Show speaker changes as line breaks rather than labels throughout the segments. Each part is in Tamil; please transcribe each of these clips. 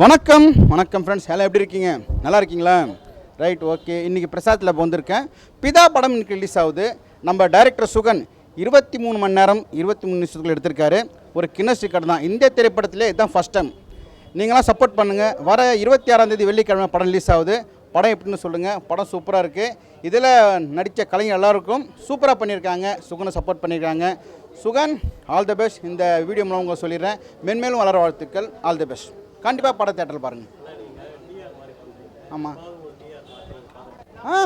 வணக்கம். வணக்கம் ஃப்ரெண்ட்ஸ் ஹலோ எப்படி இருக்கீங்க? நல்லா இருக்கீங்களா? ரைட் ஓகே இன்றைக்கி பிரசாத்தில் வந்திருக்கேன். பிதா படம் இன்னைக்கு ரிலீஸ் ஆகுது. நம்ம டைரக்டர் சுகன் இருபத்தி மூணு மணி நேரம் இருபத்தி மூணு நிமிஷத்துக்குள்ள எடுத்திருக்காரு. ஒரு கிணஸ்டி கடை தான். இந்த திரைப்படத்திலே இதுதான் ஃபஸ்ட் டைம் நீங்களாம் சப்போர்ட் பண்ணுங்கள் வர இருபத்தி ஆறாந்தேதி வெள்ளிக்கிழமை படம் ரிலீஸ் ஆகுது. படம் எப்படின்னு சொல்லுங்கள் படம் சூப்பராக இருக்குது இதில் நடித்த கலைஞர் எல்லாருக்கும் சூப்பராக பண்ணியிருக்காங்க. சுகனை சப்போர்ட் பண்ணியிருக்காங்க. சுகன் ஆல் தி பெஸ்ட் இந்த வீடியோ மூலம் உங்களுக்கு சொல்லிடுறேன். மென்மேலும் வளர வாழ்த்துக்கள். ஆல் தி பெஸ்ட் கண்டிப்பாக படம் தேட்டரில் பாருங்கள் ஆமாம் ஆ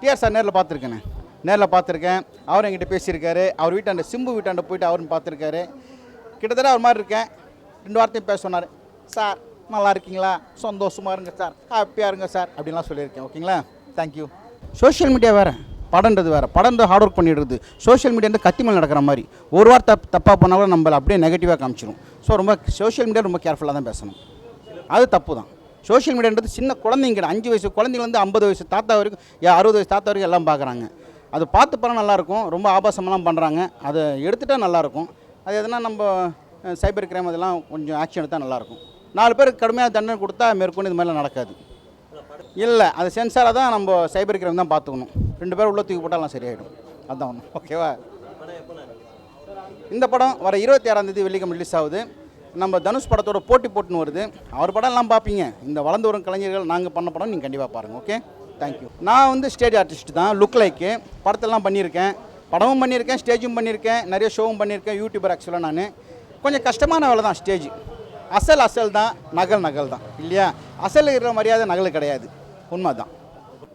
டிஆர் சார் நேரில் பார்த்துருக்கேண்ணே நேரில் பார்த்துருக்கேன் அவர் என்கிட்ட பேசியிருக்காரு. அவர் வீட்டாண்ட சிம்பு வீட்டாண்ட போயிட்டு அவரும் பார்த்துருக்காரு கிட்டத்தட்ட அவர் மாதிரி இருக்கேன். ரெண்டு வார்த்தையும் பேச சொன்னார். சார் நல்லா இருக்கீங்களா? சந்தோஷமாக இருங்க சார். ஹாப்பியாக இருங்க சார். அப்படின்லாம் சொல்லியிருக்கேன். ஓகேங்களா? தேங்க்யூ சோஷியல் மீடியா வேறு. படன்றது வேறு. படம் ஹார்ட் ஒர்க் பண்ணிடுறது. சோஷியல் மீடியா வந்து கத்தி மேலே நடக்கிற மாதிரி. ஒரு வாரம் தப் தப்பாக பண்ணால் கூட நம்மளை அப்படியே நெகட்டிவாக காமிச்சிடும் ஸோ ரொம்ப சோஷியல் மீடியா ரொம்ப கேர்ஃபுல்லாக தான் பேசணும். அது தப்பு தான் சோஷியல் மீடியான்றது சின்ன குழந்தைங்க அஞ்சு வயசு குழந்தைங்க ஐம்பது வயசு தாத்தா வரைக்கும் அறுபது வயசு தாத்தா வரைக்கும் எல்லாம் பார்க்குறாங்க அது பார்த்து படம் நல்லாயிருக்கும் ரொம்ப ஆபாசமெல்லாம் பண்ணுறாங்க அதை எடுத்துட்டால் நல்லாயிருக்கும் அது எதுனா நம்ம சைபர் கிரைம் அதெல்லாம் கொஞ்சம் ஆக்ஷன் எடுத்தால் நல்லாயிருக்கும் நாலு பேருக்கு கடுமையாக தண்டனை கொடுத்தா மேற்கொண்டு இது மாதிரிலாம் நடக்காது. இல்லை அது சென்சாராக தான் நம்ம சைபர் கிரைம் தான் பார்த்துக்கணும் ரெண்டு பேரும் உள்ள தூக்கி போட்டாலாம் சரியாயிடும். அதான் ஒன்று ஓகேவா? இந்த படம் வர இருபத்தி ஆறாம் தேதி வெள்ளிக்கிழமை ரிலீஸ் ஆகுது. நம்ம தனுஷ் படத்தோட போட்டி போட்டுன்னு வருது. அவர் படம்லாம் பார்ப்பீங்க. இந்த வளர்ந்து வரும் கலைஞர்கள் நாங்கள் பண்ண படம் நீங்கள் கண்டிப்பாக பாருங்கள் ஓகே தேங்க்யூ நான் வந்து ஸ்டேஜ் ஆர்டிஸ்ட் தான் லுக் லைக்கு படத்தெல்லாம் பண்ணியிருக்கேன். படமும் பண்ணியிருக்கேன் ஸ்டேஜும் பண்ணியிருக்கேன். நிறைய ஷோவும் பண்ணியிருக்கேன் யூடியூபர் ஆக்சுவலாக நான். கொஞ்சம் கஷ்டமான வேலை தான் ஸ்டேஜ் அசல் அசல் தான் நகல் நகல் தான் இல்லையா? அசல் இருக்கிற மரியாதை நகல் கிடையாது. உண்மை தான்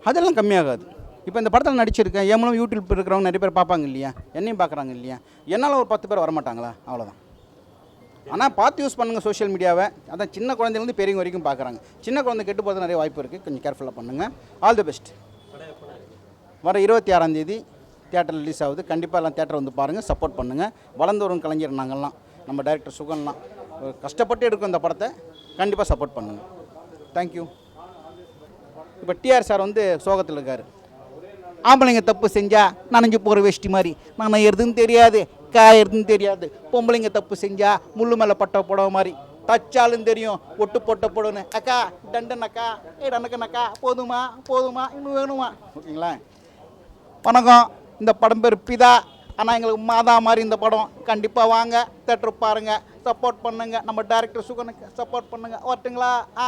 அதெல்லாம் கம்மியாகாது. இப்போ இந்த படத்தில் நடிச்சிருக்கேன். என் மூலம் யூடியூப் இருக்கிறவங்க நிறைய பேர் பார்ப்பாங்க இல்லையா? என்னையும் பார்க்குறாங்க இல்லையா? என்னால் ஒரு பத்து பேர் வரமாட்டாங்களா? அவ்வளோதான் ஆனால் பார்த்து யூஸ் பண்ணுங்கள் சோஷியல் மீடியாவை அதான் சின்ன குழந்தைலேருந்து பெரியவங்க வரைக்கும் பார்க்குறாங்க. சின்ன குழந்தை கெட்டு போகிறது நிறைய வாய்ப்பு இருக்குது கொஞ்சம் கேர்ஃபுல்லாக பண்ணுங்கள் ஆல் தி பெஸ்ட் வர இருபத்தி ஆறாம் தேதி ரிலீஸ் ஆகுது. கண்டிப்பாக எல்லாம் தேட்டர் வந்து பாருங்கள் சப்போர்ட் பண்ணுங்கள் வளர்ந்து வரும் கலைஞர் நாங்கள்லாம் நம்ம டைரக்டர் சுகன்லாம் கஷ்டப்பட்டு எடுக்கும் இந்த படத்தை கண்டிப்பாக சப்போர்ட் பண்ணுங்கள் தேங்க்யூ இப்போ டிஆர் சார் வந்து சோகத்தில் இருக்கார். ஆம்பளைங்க தப்பு செஞ்சால் நனைஞ்சு போகிற வேஷ்டி மாதிரி. நான் எதுன்னு தெரியாது. காயறதுன்னு தெரியாது. பொம்பளைங்க தப்பு செஞ்சா முள்ளு மேலே பட்ட புடவை மாதிரி. தச்சாலும் தெரியும் ஒட்டு போட்ட புடவைன்னு. அக்கா டண்டன் அக்கா ஏ டண்டக்கன் அக்கா போதுமா? போதுமா? இன்னும் வேணுமா? ஓகேங்களா? வணக்கம். இந்த படம் பேர் பிதா. ஆனால் எங்களுக்கு மாதா மாதிரி இந்த படம். கண்டிப்பாக வாங்க. தேட்டர் பாருங்கள் சப்போர்ட் பண்ணுங்கள் நம்ம டேரக்டர் சுகனுக்கு சப்போர்ட் பண்ணுங்கள் வரட்டுங்களா? ஆ.